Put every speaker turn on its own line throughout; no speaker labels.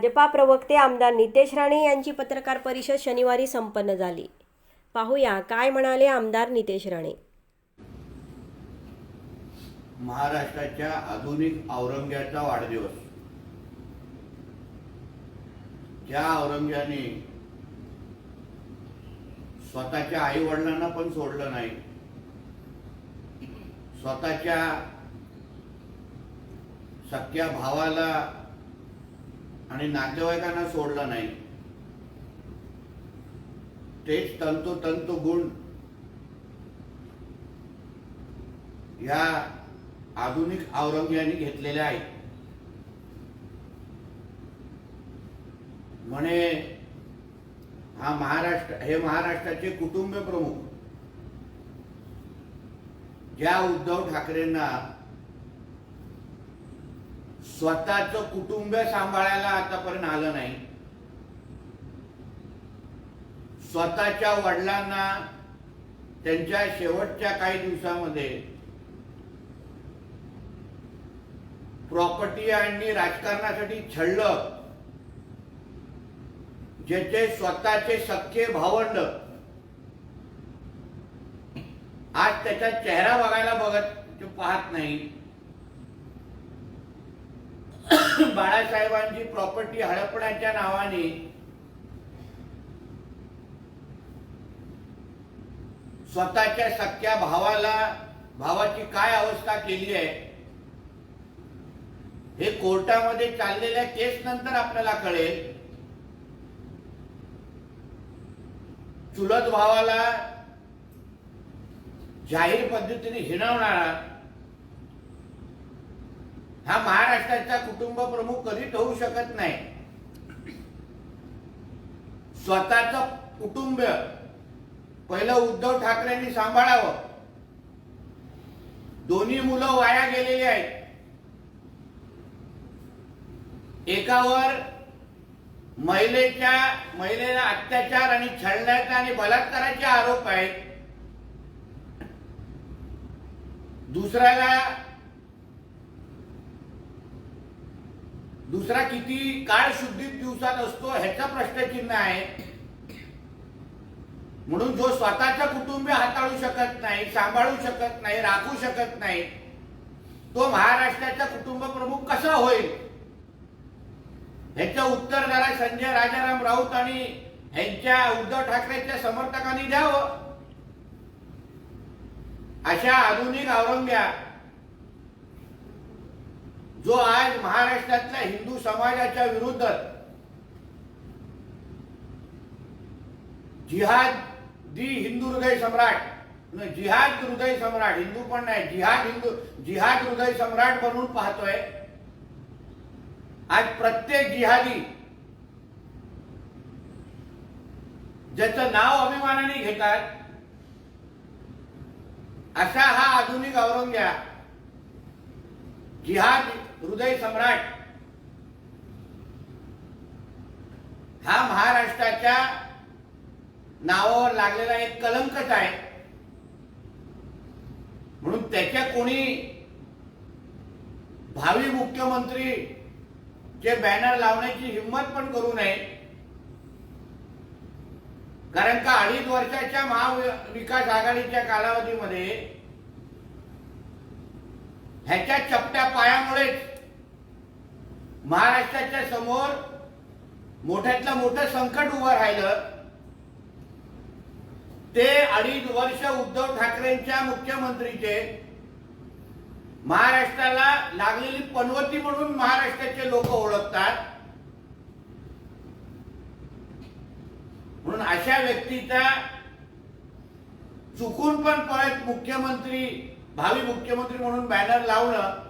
भाजपा प्रवक्ते आमदार नितेश राणे यांची पत्रकार परिषद शनिवारी संपन्न झाली. पाहूया काय म्हणाले आमदार नितेश राणे.
महाराष्ट्राच्या आधुनिक औरंग्याचा वाढदिवस. ज्या औरंग्याने स्वतःच्या आई वडिलांना पण सोडलं नाही स्वतःच्या सख्या भावाला आणि नातेवाईकांना सोडला नाही. तेच तंतोतंत गुण. या आधुनिक औरंग्याने घेतलेल्या आहेत. म्हणे हा महाराष्ट्र हे महाराष्ट्राचे कुटुंब प्रमुख. ज्या उद्धव ठाकरेंना स्वतःच कुटुंब सांभाळायला आतापर्यंत आलं नाही. स्वतःच्या वडिलांना त्यांच्या शेवटच्या काही दिवसामध्ये प्रॉपर्टी आणि राजकारणासाठी छळलं. ज्याचे स्वतःचे सख्खे भावंड. आज त्याचा चेहरा बघायला बघत पाहत नाही. बाळासाहेबांची प्रॉपर्टी हडपण्याच्या नावाने स्वतःच्या सख्या भावाला भावाची काय अवस्था केली आहे हे कोर्टामध्ये चाललेल्या केस नंतर आपल्याला कळेल. चुलत भावाला जाहीर पद्धतीने हिणवणारा हा महाराष्ट्राचा कुटुंब प्रमुख कधीच होऊ शकत नाही. स्वतःच कुटुंब पहिलं उद्धव ठाकरेंनी सांभाळावं. दोन्ही मुलं वाया गेलेली आहेत. एकावर महिलेच्या महिलेला अत्याचार आणि छळण्याचा आणि बलात्काराचे आरोप आहेत. दुसऱ्याला दुसरा किती काळ शुद्धीत दिवसात असतो ह्याचा प्रश्नचिन्ह आहे. म्हणून जो स्वतःच्या कुटुंब हाताळू शकत नाही सांभाळू शकत नाही राखू शकत नाही तो महाराष्ट्राचा कुटुंब प्रमुख कसा होईल? ह्याचं उत्तर जरा संजय राजाराम राऊत आणि ह्यांच्या उद्धव ठाकरेच्या समर्थकांनी द्यावं. अशा आधुनिक औरंग्या जो आज महाराष्ट्रातल्या हिंदू समाजाच्या विरुद्ध जिहाद दी हिंदू हृदय सम्राट न, जिहाद हृदय सम्राट हिंदू पण नाही जिहाद हिंदू जिहाद हृदय सम्राट बनून पाहतोय. आज प्रत्येक जिहादी ज्याचं नाव अभिमानाने घेतात असा हा आधुनिक औरंग्या जिहाद हृदय सम्राट. हा महाराष्ट्राच्या नावावर लागलेला एक कलंकच आहे. म्हणून त्याच्या कोणी भावी मुख्यमंत्री चे बॅनर लावण्याची हिंमत पण करू नये कारण का अडीच वर्षाच्या महाविकास आघाडीच्या कालावधीमध्ये ह्याच्या चपट्या पायामुळेच महाराष्ट्राच्या समोर मोठ्यातलं मोठं संकट उभं राहिलं. ते अडीच वर्ष उद्धव ठाकरेंच्या मुख्यमंत्रीचे महाराष्ट्राला लागलेली पनवती म्हणून महाराष्ट्राचे लोक ओळखतात. म्हणून अशा व्यक्तीचा चुकून पण परत मुख्यमंत्री भावी मुख्यमंत्री म्हणून बॅनर लावणं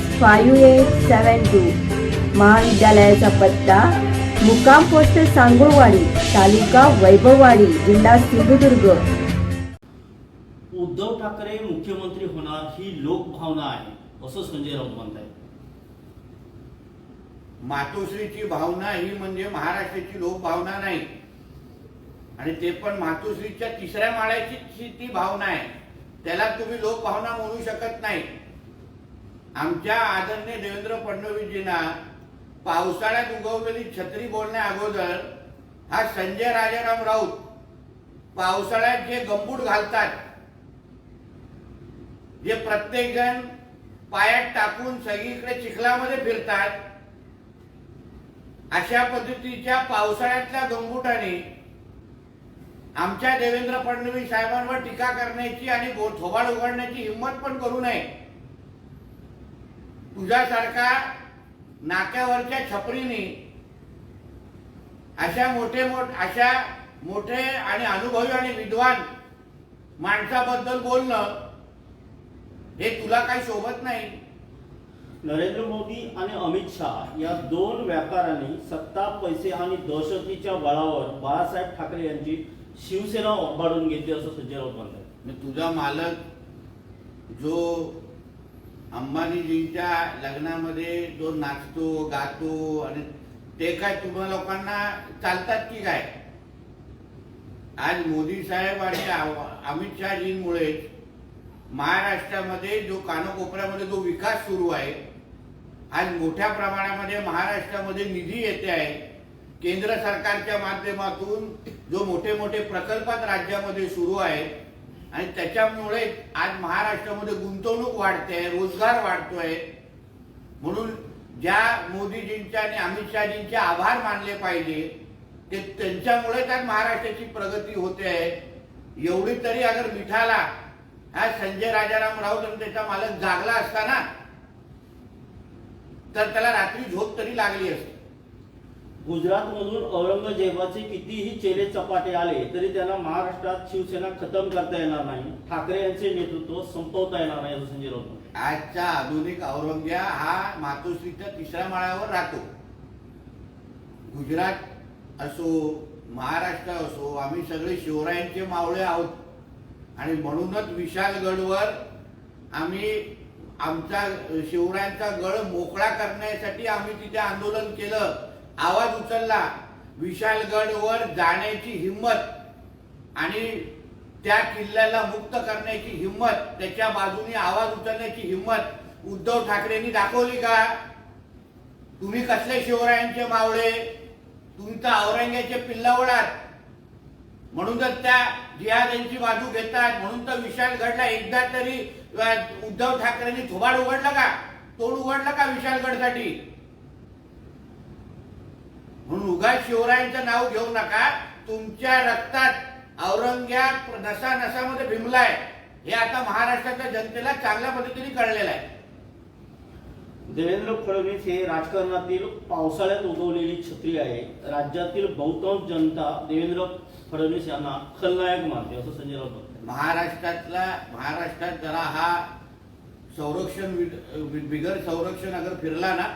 five eight seven two महाविद्यालयाचा पत्ता मुक्काम पोस्ट सांगोळवाडी तालुका वैभववाडी जिल्हा सिंधुदुर्ग
उद्धव ठाकरे मुख्यमंत्री होणार ही लोकभावना आहे असं संजय राऊत आहे
मातोश्रीची भावना ही म्हणजे महाराष्ट्राची लोकभावना नाही आणि ते पण मातोश्रीच्या तिसऱ्या माळ्याची ती भावना आहे त्याला तुम्ही लोकभावना म्हणू शकत नाही आमच्या आदरणीय देवेंद्र फडणवीसजींना पावसाळ्यात उगवलेली छत्री बोलण्या अगोदर हा संजय राजाराम राऊत पावसाळ्यात जे गंबूट घालतात जे प्रत्येक जण पायात टाकून सगळीकडे चिखलामध्ये फिरतात अशा पद्धतीच्या पावसाळ्यातल्या गंबुटाने आमच्या देवेंद्र फडणवीस साहेबांवर टीका करण्याची आणि थोबाड उघडण्याची हिंमत पण करू नये. तुझ्यासारखा नाक्यावरच्या छपरीने अशा मोठे मोठ अशा मोठे आणि अनुभवी आणि विद्वान माणसाबद्दल बोलणं हे तुला काही शोभत नाही.
नरेंद्र मोदी आणि अमित शहा या दोन व्यापाऱ्यांनी सत्ता पैसे आणि दहशतीच्या बळावर बाळासाहेब ठाकरे यांची शिवसेना ओबाडून घेतली असं संजय राऊत म्हणतात.
तुझा मालक जो अंबानीजींच्या लग्नामध्ये जो नाचतो गातो आणि ते काय तुम्हा लोकांना चालतात की काय? आज मोदी साहेब आणि अमित शहाजींमुळे महाराष्ट्रामध्ये जो कानाकोपऱ्यामध्ये जो विकास सुरू आहे आज मोठ्या प्रमाणामध्ये महाराष्ट्रामध्ये निधी येते आहे. केंद्र सरकारच्या माध्यमातून जो मोठे मोठे प्रकल्पात राज्यामध्ये सुरू आहेत आणि त्याच्यामुळे आज महाराष्ट्रामध्ये गुंतवणूक वाढते रोजगार वाढतोय. म्हणून ज्या मोदीजींच्या आणि अमित शहाजींचे आभार मानले पाहिजे ते त्यांच्यामुळेच आज महाराष्ट्राची प्रगती होते. आहे एवढी तरी अगर मिठाला हा संजय राजाराम राऊत आणि त्याचा मालक जागला असता ना तर त्याला रात्री झोप तरी लागली असते.
गुजरातमधून औरंगजेबाचे कितीही चेले चपाटे आले तरी त्यांना महाराष्ट्रात शिवसेना खतम करता येणार नाही. ठाकरे यांचे नेतृत्व संपवता येणार नाही असं संजय राऊत
आजचा आधुनिक औरंग्या हा मातोश्रीच्या तिसऱ्या माळ्यावर राहतो. गुजरात असो महाराष्ट्र असो आम्ही सगळे शिवरायांचे मावळे आहोत. आणि म्हणूनच विशालगडवर आम्ही आमचा शिवरायांचा गड मोकळा करण्यासाठी आम्ही तिथे आंदोलन केलं. आवाज उचलला. विशालगडवर जाण्याची हिंमत आणि त्या किल्ल्याला मुक्त करण्याची हिंमत त्याच्या बाजूने आवाज उचलण्याची हिंमत उद्धव ठाकरेंनी दाखवली का? तुम्ही कसले शिवरायांचे मावळे? तुम्ही तर औरंग्याचे पिल्लावडात म्हणून तर त्या जिहाद्यांची बाजू घेतात म्हणून तर विशालगडला एकदा तरी उद्धव ठाकरेंनी थोबाड उघडलं का? तोड उघडलं का विशालगडसाठी? म्हणून उगाच शिवरायांचं नाव घेऊ नका. तुमच्या रक्तात औरंग्या नसा नसामध्ये भिमलाय हे आता महाराष्ट्राच्या जनतेला चांगल्या पद्धतीने कळलेलं आहे.
देवेंद्र फडणवीस हे राजकारणातील पावसाळ्यात उगवलेली छत्री आहे. राज्यातील बहुतांश जनता देवेंद्र फडणवीस यांना खलनायक मानते असं संजय राऊत
महाराष्ट्रातला महाराष्ट्रात जरा हा संरक्षण बिगर संरक्षण अगर फिरला ना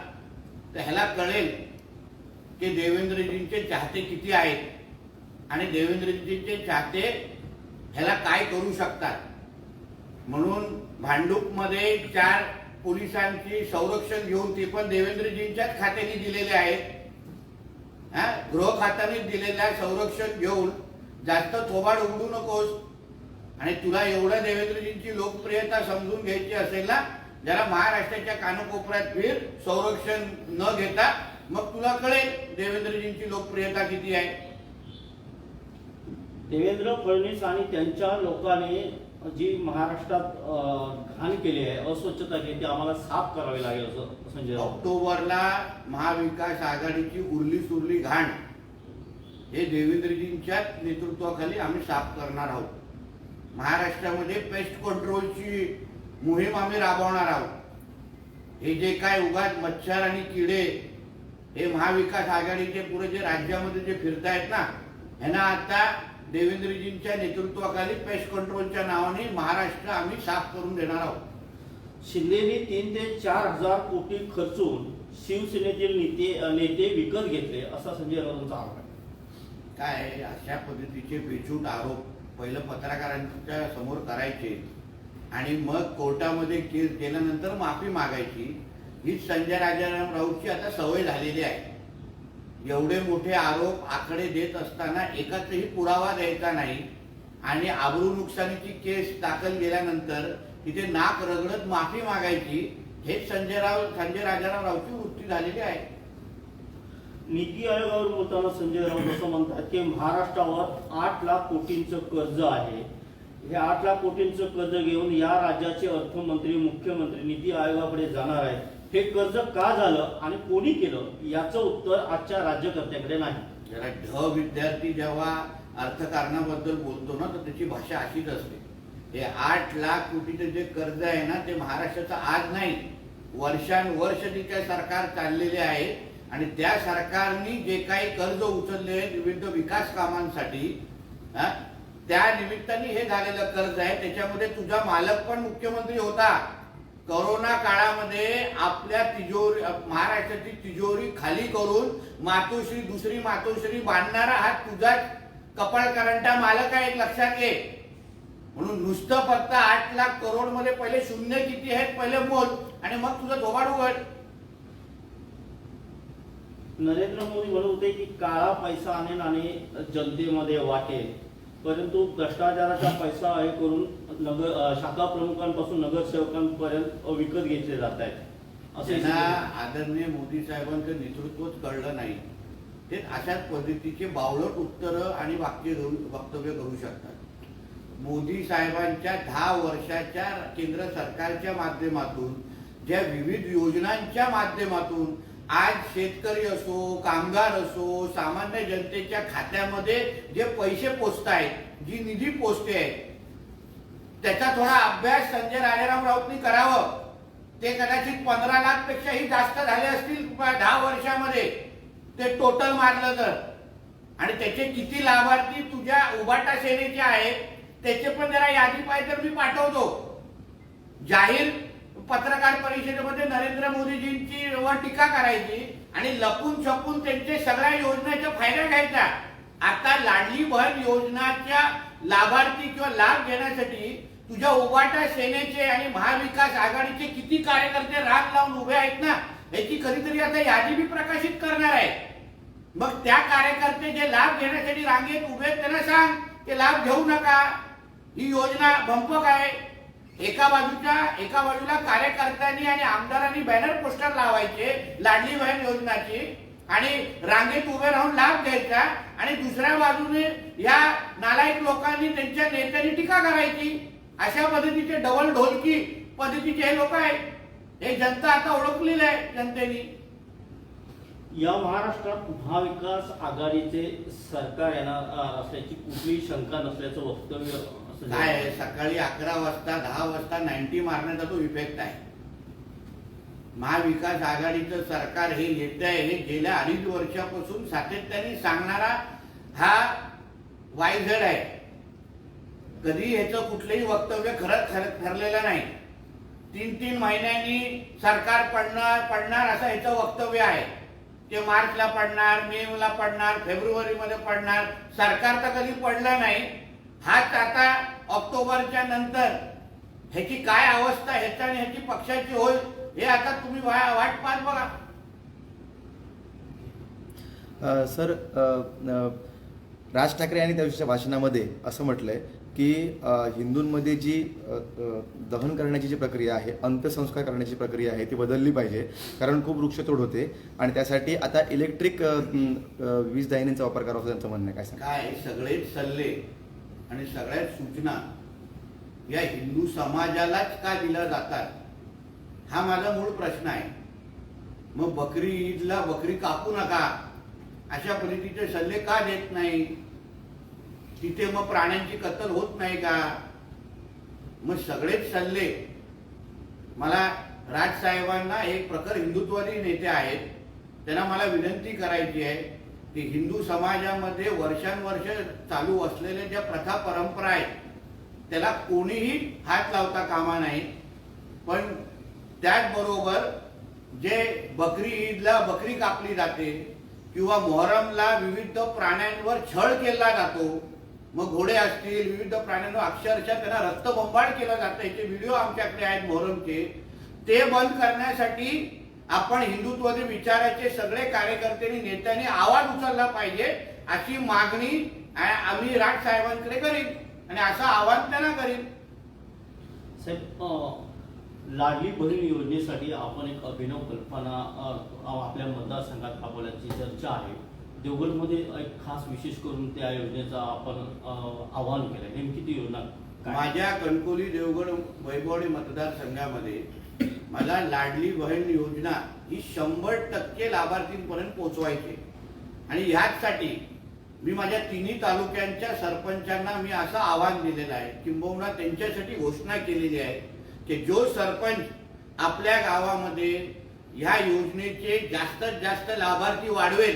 तर ह्याला कळेल की देवेंद्रजींचे चाहते किती आहेत? आणि देवेंद्रजींचे चाहते ह्याला काय करू शकतात? म्हणून भांडूपमध्ये चार पोलिसांची संरक्षण घेऊन ते पण देवेंद्रजींच्याच खात्याने दिलेले आहेत. हा? गृह खात्याने दिलेल्या संरक्षण घेऊन जास्त थोबाड उघडू नकोस. आणि तुला एवढं देवेंद्रजींची लोकप्रियता समजून घ्यायची असेल ना जरा महाराष्ट्राच्या कानकोपऱ्यात फिर संरक्षण न घेता मग तुला कळेल देवेंद्रजींची लोकप्रियता किती आहे.
देवेंद्र फडणवीस आणि त्यांच्या लोकांनी जी महाराष्ट्रात घाण केली आहे अस्वच्छता केली ती आम्हाला साफ करावी लागेल असं संजय
ऑक्टोबरला महाविकास आघाडीची उरली सुरली घाण हे देवेंद्रजींच्याच नेतृत्वाखाली आम्ही साफ करणार आहोत. महाराष्ट्रामध्ये पेस्ट कंट्रोलची मोहीम आम्ही राबवणार आहोत. हे जे काय उगाच मच्छर आणि किडे हे महाविकास आघाडीचे पुढे जे राज्यामध्ये जे फिरतायत ना ह्यांना आता देवेंद्रजींच्या नेतृत्वाखाली पेस्ट कंट्रोलच्या नावाने महाराष्ट्र आम्ही साफ करून देणार आहोत.
शिंदेनी तीन ते चार हजार कोटी खर्चून शिवसेनेतील नेते नेते विकत घेतले असा संजय राऊतांचा आरोप आहे.
काय अशा पद्धतीचे बेछूट आरोप पहिलं पत्रकारांच्या समोर करायचे आणि मग कोर्टामध्ये केस गेल्यानंतर माफी मागायची. ही संजय राजाराम राऊतची आता सवय झालेली आहे. एवढे मोठे आरोप आकडे देत असताना एकाचही पुरावा द्यायचा नाही आणि आबरू नुकसानीची केस दाखल केल्यानंतर तिथे नाक रगडत माफी मागायची हेच संजय राव संजय राजाराम रावची वृत्ती झालेली आहे.
नीती आयोगावर बोलताना संजय राऊत असं म्हणतात की महाराष्ट्रावर आठ लाख कोटींचं कर्ज आहे. हे आठ लाख कोटींचं कर्ज घेऊन या राज्याचे अर्थमंत्री मुख्यमंत्री नीती आयोगाकडे जाणार आहेत. हे कर्ज का झालं आणि कोणी केलं याचं उत्तर आजच्या राज्यकर्त्याकडे नाही.
जरा ढ विद्यार्थी जेव्हा अर्थकारणाबद्दल बोलतो ना तर त्याची भाषा अशीच असते. हे आठ लाख कोटीचं जे कर्ज आहे ना ते महाराष्ट्राचं आज नाही. वर्षानुवर्ष तिच्या सरकार चाललेले आहे आणि त्या सरकारनी जे काही कर्ज उचलले आहे विविध विकास कामांसाठी हा, त्या निमित्ताने हे झालेलं कर्ज आहे. त्याच्यामध्ये तुझा मालक पण मुख्यमंत्री होता. करोना काळामध्ये आपल्या तिजोरी महाराष्ट्राची तिजोरी खाली करून मातोश्री दुसरी मातोश्री बांधणारा हा तुझाच कपाळ करंटा मालक आहे लक्षात घे. म्हणून नुसतं फक्त आठ लाख करोडमध्ये पहिले शून्य किती आहेत पहिले बोल आणि मग तुझं धोबाड उघड.
नरेंद्र मोदी म्हणत होते की काळा पैसा आणेन आणि जनतेमध्ये वाटेल. परंतु भ्रष्टाचाराचा पैसा हे करून नगर शाखा प्रमुखांपासून नगरसेवकांपर्यंत विकत घेतले जात आहेत. असे
आदरणीय मोदी साहेबांचं नेतृत्वच कळलं नाही. ते अशाच पद्धतीचे बावळट उत्तरं आणि वाक्य वक्तव्य करू शकतात. मोदी साहेबांच्या दहा वर्षाच्या केंद्र सरकारच्या माध्यमातून ज्या विविध योजनांच्या माध्यमातून आज शेतकरी असो कामगार असो सामान्य जनतेच्या खात्यामध्ये जे पैसे पोचत आहेत जी निधी पोचते आहे त्याचा थोडा अभ्यास संजय राजाराम राऊतनी करावं. ते कदाचित पंधरा लाख पेक्षाही जास्त झाले असतील दहा वर्षामध्ये. ते टोटल मारलं तर. आणि त्याचे किती लाभार्थी तुझ्या उभाटा सेनेचे आहेत त्याचे पण जरा यादी पाहिजे तर मी पाठवतो. जाहीर पत्रकार परिषदेमध्ये नरेंद्र मोदीजींची वर टीका करायची आणि लपून छपून त्यांचे सगळ्या योजनेचा फायदा घ्यायचा. आता लाडली बहन योजनाच्या लाभार्थी किंवा लाभ घेण्यासाठी तुझ्या उबाटा सेनेचे आणि महाविकास आघाडीचे किती कार्यकर्ते राग लावून उभे आहेत ना याची कधीतरी आता यादी मी प्रकाशित करणार आहे. मग त्या कार्यकर्ते जे लाभ घेण्यासाठी रांगेत उभे आहेत त्यांना सांग ते लाभ घेऊ नका. ही योजना भंपक आहे. एका बाजूच्या एका बाजूला कार्यकर्त्यांनी आणि आमदारांनी बॅनर पोस्टर लावायचे लाडली बहीण योजनाची. आणि रांगेत उभे राहून लाभ घ्यायचा. आणि दुसऱ्या बाजूने या नालायक लोकांनी त्यांच्या नेत्यांनी टीका करायची. अशा पद्धतीचे डबल ढोलकी पद्धतीचे हे लोक आहेत. हे जनता आता ओळखलेली आहे जनतेने.
या महाराष्ट्रात महाविकास आघाडीचे सरकार येणार असल्याची कुठलीही शंका नसल्याचं वक्तव्य
काय आहे, सकाळी अकरा वाजता दहा वाजता नाईन्टी मारण्याचा तो इफेक्ट आहे. महाविकास आघाडीचं सरकार हे येत आहे हे गेल्या अडीच वर्षापासून सातत्याने सांगणारा हा वायझड आहे. कधी ह्याचं कुठलंही वक्तव्य खरंच ठरलेलं नाही. तीन तीन महिन्यांनी सरकार पडणार पडणार असं ह्याचं वक्तव्य आहे. ते मार्चला पडणार मे ला पडणार फेब्रुवारीमध्ये पडणार. सरकार तर कधी पडलं नाही. हाच आता ऑक्टोबरच्या नंतर ह्याची काय अवस्था ह्याच्या आणि ह्याची पक्षाची होईल हे आता तुम्ही वाट पाहत बघा.
सर राज ठाकरे यांनी त्या भाषणामध्ये असं म्हटलंय की हिंदूंमध्ये जी दहन करण्याची जी प्रक्रिया आहे अंत्यसंस्कार करण्याची प्रक्रिया आहे ती बदलली पाहिजे. कारण खूप वृक्षतोड होते आणि त्यासाठी आता इलेक्ट्रिक वीज दाहिनीचा वापर करावा त्यांचं म्हणणं काय सांगा
काय सगळेच सल्ले आणि सगळ्याच सूचना या हिंदू समाजालाच का दिल्या जातात? हा माझा मूळ प्रश्न आहे. मग बकरी ईदला बकरी कापू नका. अशा पद्धतीचे सल्ले का देत नाही? तिथे मग प्राण्यांची कत्तल होत नाही का? मग सगळेच सल्ले. मला राजसाहेबांना एक प्रखर हिंदुत्वादी नेते आहेत. त्यांना मला विनंती करायची आहे. की हिंदू समाजामध्ये वर्षानुवर्ष चालू असलेल्या ज्या प्रथा परंपरा आहेत त्याला कोणीही हात लावता कामा नाही पण त्याचबरोबर जे बकरी ईदला बकरी कापली जाते किंवा मोहरमला विविध प्राण्यांवर छळ केला जातो मग घोडे असतील विविध प्राण्यांवर अक्षरशः त्यांना रक्तबंबाळ केला जातं. याचे व्हिडिओ आमच्याकडे आहेत मोहरमचे. ते बंद करण्यासाठी आपण हिंदुत्वादी विचाराचे सगळे कार्यकर्त्यांनी नेत्यांनी आवाज उचलला पाहिजे अशी मागणी आम्ही राज साहेबांकडे करीन आणि असं आवाहन त्यांना करीन.
साहेब लाडली बहीण योजनेसाठी आपण एक अभिनव कल्पना आपल्या मतदारसंघात राबवल्याची चर्चा आहे. देवगडमध्ये एक खास विशेष करून त्या योजनेचा आपण आवाहन केलं नेमकी ती योजना
माझ्या कणकोली देवगड वैभवडी मतदारसंघामध्ये मला लाडली बहीण योजना ही शंभर टक्के लाभार्थींपर्यंत पोहोचवायची आणि ह्याचसाठी मी माझ्या तिन्ही तालुक्यांच्या सरपंचांना मी असं आव्हान दिलेलं आहे किंबहुना त्यांच्यासाठी घोषणा केलेली आहे की जो सरपंच आपल्या गावामध्ये ह्या योजनेचे जास्तीत जास्त लाभार्थी वाढवेल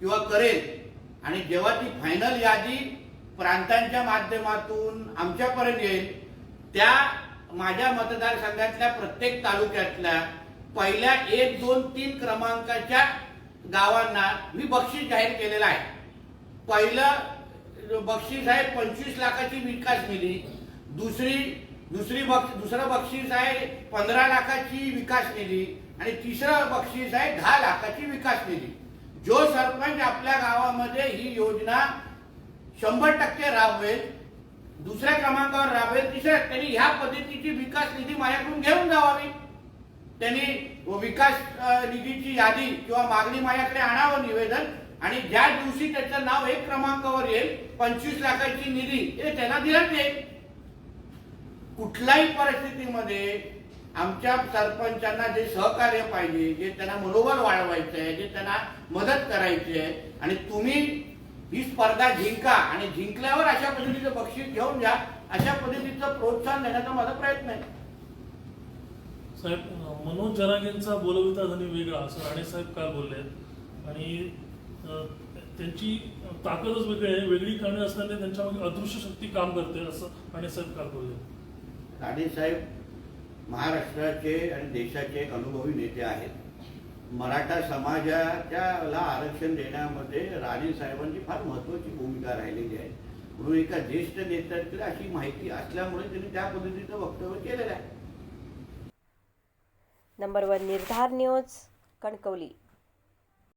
किंवा करेल आणि जेव्हा ती फायनल यादी प्रांतांच्या माध्यमातून आमच्यापर्यंत येईल त्या माझ्या मतदारसंघातल्या प्रत्येक तालुक्यातल्या पहिल्या एक दोन तीन क्रमांकाच्या गावांना मी बक्षीस जाहीर केलेलं आहे. पहिलं बक्षीस आहे पंचवीस लाखाची विकास निधी. दुसरी दुसरी बक्ष दुसरं बक्षीस आहे पंधरा लाखाची विकास निधी आणि तिसरं बक्षीस आहे दहा लाखाची विकास निधी. जो सरपंच आपल्या गावामध्ये ही योजना शंभर टक्के राबवेल दुसऱ्या क्रमांकावर राबवेल तिसऱ्या त्यांनी ह्या पद्धतीची विकास निधी माझ्याकडून घेऊन जावावी. त्यांनी विकास निधीची यादी किंवा मागणी माझ्याकडे आणावं निवेदन. आणि ज्या दिवशी त्याचं नाव एक क्रमांकावर येईल पंचवीस लाखाची निधी हे त्यांना दिलं जाईल. कुठल्याही परिस्थितीमध्ये आमच्या सरपंचांना जे सहकार्य पाहिजे जे त्यांना मनोबल वाढवायचं आहे जे त्यांना मदत करायची आहे आणि तुम्ही ही स्पर्धा जिंका आणि जिंकल्यावर अशा पद्धतीचं बक्षीस घेऊन जा अशा पद्धतीचं प्रोत्साहन देण्याचा माझा प्रयत्न आहे.
साहेब मनोज जरांगेंचा बोलविता धनी वेगळा असं राणे साहेब काल बोलले. आणि त्यांची ताकदच वेगळी आहे. वेगळी कारणे असल्याने त्यांच्यामध्ये अदृश्य शक्ती काम करते असं राणे साहेब काल बोलले.
राणे साहेब महाराष्ट्राचे आणि देशाचे एक अनुभवी नेते आहेत. मराठा समाजाच्याला आरक्षण देण्यामध्ये राणे साहेबांची फार महत्वाची भूमिका राहिलेली आहे. म्हणून एका ज्येष्ठ नेत्याकडे अशी माहिती असल्यामुळे त्यांनी त्या पद्धतीचं वक्तव्य केलेलं आहे.
Number one Nirdhar news Kankavli.